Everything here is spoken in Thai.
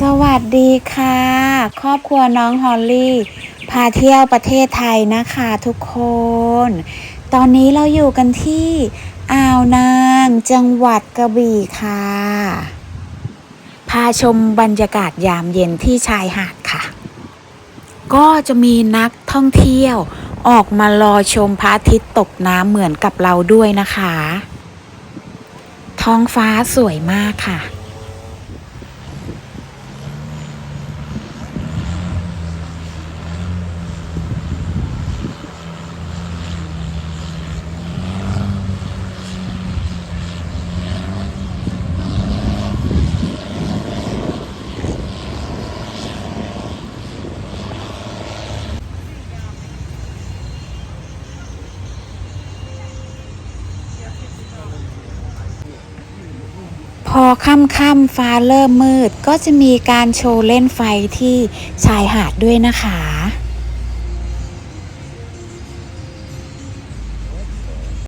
สวัสดีค่ะ ครอบครัวน้องฮอลลี่ พาเที่ยวประเทศไทยนะคะทุกคน ตอนนี้เราอยู่กันที่อ่าวนางจังหวัดกระบี่ค่ะ พาชมบรรยากาศยามเย็นที่ชายหาดค่ะ ก็จะมีนักท่องเที่ยวออกมารอชมพระอาทิตย์ตกน้ำเหมือนกับเราด้วยนะคะ ท้องฟ้าสวยมากค่ะ อค่ำๆฟ้าเริ่มมืด ก็จะมีการโชว์เล่นไฟที่ชายหาดด้วยนะคะ